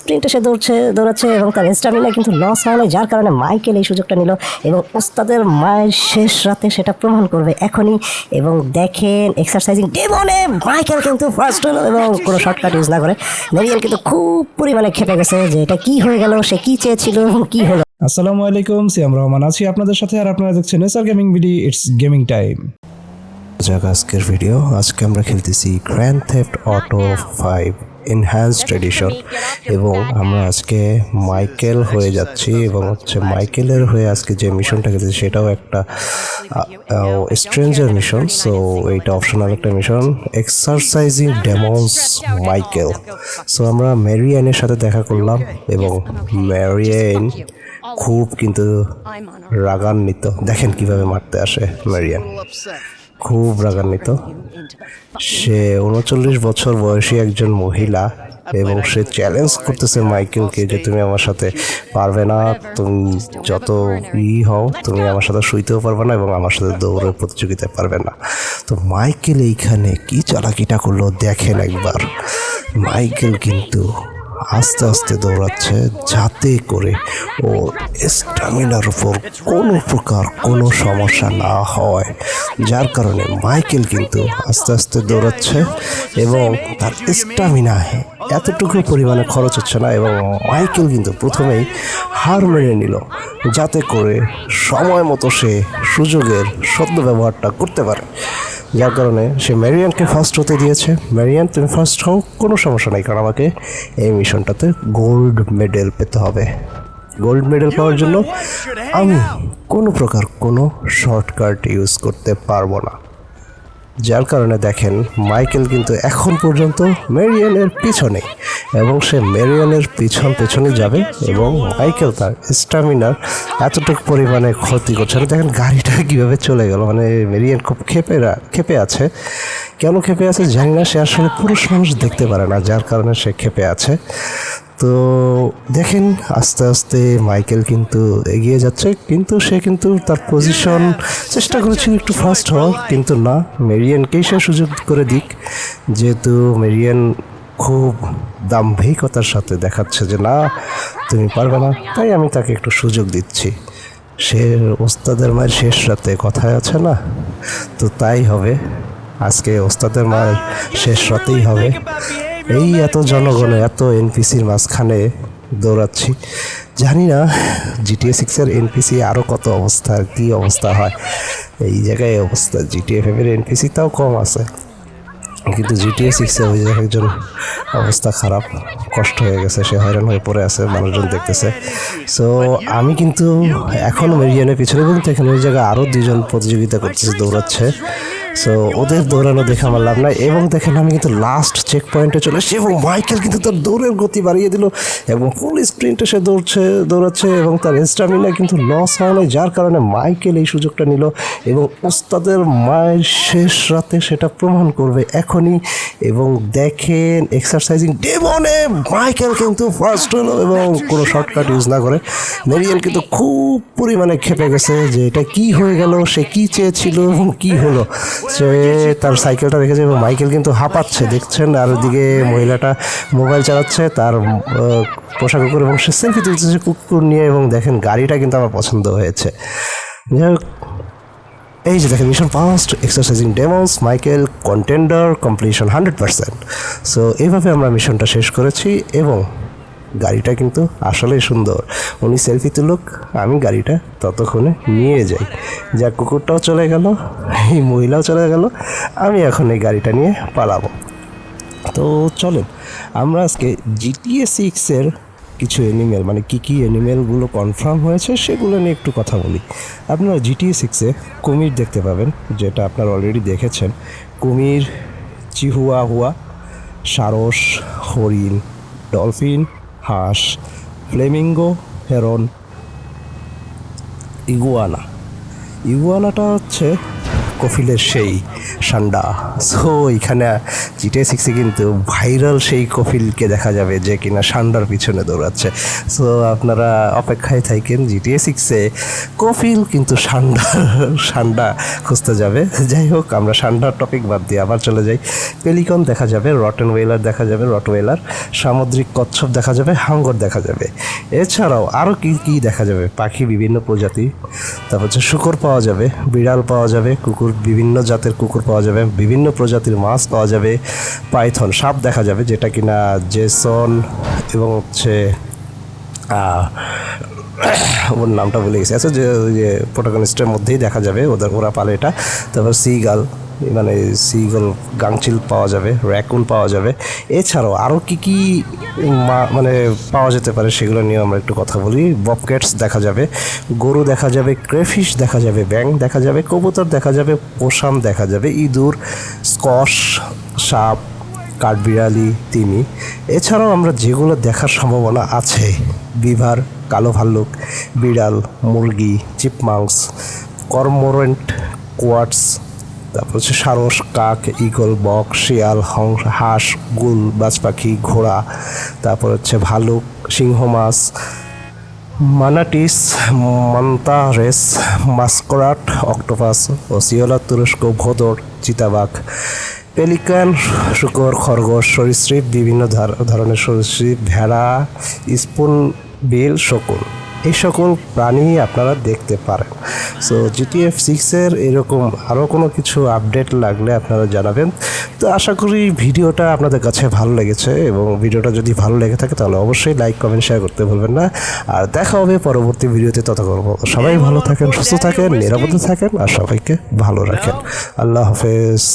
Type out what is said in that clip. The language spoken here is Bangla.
স্প্রিন্টে সে দৌড়ছে দৌড়াচ্ছে এবং তার স্টামিনা কিন্তু লস হয় না যার কারণে মাইকেল এই সুযোগটা নিল এবং ওস্তাদের মায়ের শেষ রাতে সেটা প্রমাণ করবে এখনই এবং দেখেন এক্সারসাইজিং ডেমনে মাইকেল কিন্তু ফার্স্ট হলো এবং কোনো শর্টকাট ইউজ না করে। মেরিয়ান কিন্তু খুব পরিমাণে খেপে গেছে যে এটা কি হয়ে গেল সে কি চেয়েছিল এবং কি হলো। আসসালামু আলাইকুম সিয়াম রহমান আছি আপনাদের সাথে আর আপনারা দেখছেন এসআর গেমিং ভিডি ইটস গেমিং টাইম যাক আজকের ভিডিও আজকে আমরা খেলতেছি grand theft auto five enhanced edition এবং আমরা আজকে মাইকেল হয়ে যাচ্ছি এবং হচ্ছে মাইকেলের হয়ে আজকে যে মিশনটা খেলতেছি সেটাও একটা স্ট্রেঞ্জার মিশন সো এইটা অপশনাল একটা mission exercising demons Michael so আমরা ম্যারিয়ানের সাথে দেখা করলাম এবং ম্যারিয়ান খুব কিন্তু রাগান্বিত। দেখেন কীভাবে মারতে আসে ম্যারিয়ান খুব রাগান্বিত। সে উনচল্লিশ বছর বয়সী একজন মহিলা এবং সে চ্যালেঞ্জ করতেছে মাইকেলকে যে তুমি আমার সাথে পারবে না, তুমি যত ই হও, তুমি আমার সাথে শুইতেও পারবে না এবং আমার সাথে দৌড়ের প্রতিযোগিতায় পারবে না। তো মাইকেল এইখানে কি চালাকিটা করল দেখেন একবার। মাইকেল কিন্তু আস্তে আস্তে দৌড়াচ্ছে যাতে করে ওর স্ট্যামিনার উপর কোনো প্রকার কোনো সমস্যা না হয়। যার কারণে মাইকেল কিন্তু আস্তে আস্তে দৌড়াচ্ছে এবং তার স্ট্যামিনা এতটুকু পরিমাণে খরচ হচ্ছে না এবং মাইকেল কিন্তু প্রথমেই হার মেনে নিল যাতে করে সময় মতো সে সুযোগের সদ্য ব্যবহারটা করতে পারে। যার কারণে সে ম্যারিয়ানকে ফার্স্ট হতে দিয়েছে। ম্যারিয়ান তুমি ফার্স্ট হও কোনো সমস্যা নেই কারণ আমাকে এই মিশনটাতে গোল্ড মেডেল পেতে হবে। গোল্ড মেডেল পাওয়ার জন্য আমি কোনো প্রকার কোনো শর্টকাট ইউজ করতে পারব না। যার কারণে দেখেন মাইকেল কিন্তু এখন পর্যন্ত মেরিয়ানের পিছনে এবং সে মেরিয়ানের পিছন পেছনে যাবে এবং মাইকেল তার স্টামিনার এতটুকু পরিমাণে ক্ষতি করছে। না দেখেন গাড়িটা কীভাবে চলে গেল। মানে মেরিয়ান খুব খেপে খেপে আছে। কেন খেপে আছে জানি না, সে আসলে পুরুষ মানুষ দেখতে পারে না, যার কারণে সে খেপে আছে। তো দেখেন, আস্তে আস্তে মাইকেল কিন্তু এগিয়ে যাচ্ছে, কিন্তু সে কিন্তু তার পজিশন চেষ্টা করেছিল একটু ফাস্ট হওয়ার, কিন্তু না মেরিয়ানকেই সে সুযোগ করে দিক। যেহেতু মেরিয়ান খুব দাম্ভিকতার সাথে দেখাচ্ছে যে, না, তুমি পারবে না। তাই আমি তাকে একটু সুযোগ দিচ্ছি। সে ওস্তাদের মায়ের শেষ রাতে কথায় আছে না? তো তাই হবে। আজকে ওস্তাদের মায়ের শেষ রাতেই হবে। এই এত জনগণে, এত এনপিসির মাঝখানে দৌড়াচ্ছি। জানি না জিটিএ সিক্সের এনপিসি আরও কত অবস্থা, কী অবস্থা হয়। এই জায়গায় অবস্থা জিটিএ ফাইভের এনপিসি তাও কম আছে। কিন্তু জিটিএ সিক্সে ওই জায়গায় একজন অবস্থা খারাপ, কষ্ট হয়ে গেছে, সে হয়রান হয়ে পড়ে আছে, মানুষজন দেখতেছে। সো আমি কিন্তু এখনও মেরিয়ানের পিছনে, কিন্তু এখানে ওই জায়গায় আরও দুজন প্রতিযোগিতা করতেছে, দৌড়াচ্ছে। সো ওদের দৌড়ানো দেখে আমার লাভ নাই। এবং দেখেন, আমি কিন্তু লাস্ট চেক পয়েন্টে চলে এসেছি এবং মাইকেল কিন্তু তার দৌড়ের গতি বাড়িয়ে দিল এবং ফুল স্প্রিন্টে সে দৌড়ছে, দৌড়াচ্ছে এবং তার স্টামিনা কিন্তু লস হয় না যার কারণে মাইকেল এই সুযোগটা নিল এবং ওস্তাদের মায়ের শেষ রাতে সেটা প্রমাণ করবে এখনই এবং দেখেন এক্সারসাইজিং ডেমনে মাইকেল কিন্তু ফার্স্ট হলো এবং কোনো শর্টকাট ইউজ না করে। মেরিয়ান কিন্তু খুব পরিমাণে খেপে গেছে যে এটা কি হয়ে গেল, সে কি চেয়েছিল এবং কী হলো। সে তার সাইকেলটা রেখেছে এবং মাইকেল কিন্তু হাঁপাচ্ছে, দেখছেন, আর ওদিকে মহিলাটা মোবাইল চালাচ্ছে, তার পোশাক উপর এবং সে সেলফি তুলতেছে কুকুর নিয়ে এবং দেখেন গাড়িটা কিন্তু আমার পছন্দ হয়েছে। যাই হোক, এই যে দেখেন mission first exercising demons Michael contender completion hundred percent so এইভাবে আমরা মিশনটা শেষ করেছি এবং গাড়িটা কিন্তু আসলেই সুন্দর। উনি সেলফি তুলুক, আমি গাড়িটা ততক্ষণে নিয়ে যাই। যা কুকুরটাও চলে গেল, এই মহিলাও চলে গেল, আমি এখন এই গাড়িটা নিয়ে পালাবো। তো চলেন, আমরা আজকে জিটিএ সিক্সের কিছু অ্যানিমেল মানে কী কী অ্যানিমেলগুলো কনফার্ম হয়েছে সেগুলো নিয়ে একটু কথা বলি। আপনারা জিটিএ সিক্সে কুমির দেখতে পাবেন, যেটা আপনারা অলরেডি দেখেছেন। কুমির চিহুয়া হুয়া সারস, হরিণ ডলফিন হাঁস ফ্লেমিঙ্গো হেরন ইগুয়ানা। ইগুয়ানাটা হচ্ছে কফিলের সেই সান্ডা। সো এখানে জিটিএ সিক্সে কিন্তু ভাইরাল সেই কফিলকে দেখা যাবে যে কিনা সান্ডার পিছনে দৌড়াচ্ছে। সো আপনারা অপেক্ষায় থাকেন জিটিএ সিক্সে কফিল কিন্তু সান্ডা সান্ডা খুঁজতে যাবে। যাই হোক, আমরা সান্ডার টপিক বাদ দিয়ে আবার চলে যাই। পেলিকন দেখা যাবে, রটেন ওয়েলার দেখা যাবে, রট ওয়েলার। সামুদ্রিক কচ্ছপ দেখা যাবে, হাঙ্গর দেখা যাবে। এছাড়াও আরও কী কী দেখা যাবে? পাখি, বিভিন্ন প্রজাতি। তারপর হচ্ছে শুকর পাওয়া যাবে, বিড়াল পাওয়া যাবে, কুকুর বিভিন্ন জাতের কুকুর পাওয়া যাবে, বিভিন্ন প্রজাতির মাছ পাওয়া যাবে, পাইথন সাপ দেখা যাবে, যেটা কিনা জেসন এবং হচ্ছে ওর নামটা বলে গেছে। আচ্ছা যে প্রোটাগনিস্টের মধ্যেই দেখা যাবে, ওদের, ওরা পালে এটা। তারপর সিগাল মানে সিগল গাংচিল পাওয়া যাবে র্যাকুন পাওয়া যাবে। এছাড়াও আরও কী কী মানে পাওয়া যেতে পারে সেগুলো নিয়ে আমরা একটু কথা বলি। ববক্যাটস দেখা যাবে, গরু দেখা যাবে ক্রেফিশ দেখা যাবে ব্যাং দেখা যাবে, কবুতর দেখা যাবে পোষাম দেখা যাবে, ইঁদুর স্কশ সাপ, কাঠবিড়ালি, তিমি। এছাড়াও আমরা যেগুলো দেখার সম্ভাবনা আছে, বিভার, কালো ভাল্লুক, বিড়াল, মুরগি চিপমাংস কর্মোরেন্ট কোয়াটস তারপর হচ্ছে সারস, কাক ইগল বক, শিয়াল, হংস, হাঁস, গুল বাজ পাখি ঘোড়া, তারপর হচ্ছে ভালুক, সিংহ মাছ, মানাটিস, মান্তারেস, মাস্করাট, অক্টোপাস ও সিওলা তুরস্ক, ভোদর, চিতাবাঘ, পেলিকান, শুকর, খরগোশ, সরীসৃপ, বিভিন্ন ধার- ধরনের সরীসৃপ, ভেড়া, স্পুন, বিল, শকুন। এই সকল প্রাণী আপনারা দেখতে পারেন। সো জিটিএফ সিক্সের এরকম আরও কোনো কিছু আপডেট লাগলে আপনারা জানাবেন। তো আশা করি ভিডিওটা আপনাদের কাছে ভালো লেগেছে এবং ভিডিওটা যদি ভালো লেগে থাকে তাহলে অবশ্যই লাইক কমেন্ট শেয়ার করতে ভুলবেন না। আর দেখা হবে পরবর্তী ভিডিওতে তত করব সবাই ভালো থাকেন, সুস্থ থাকেন, নিরাপদে থাকেন আর সবাইকে ভালো রাখেন। আল্লাহ হাফেজ।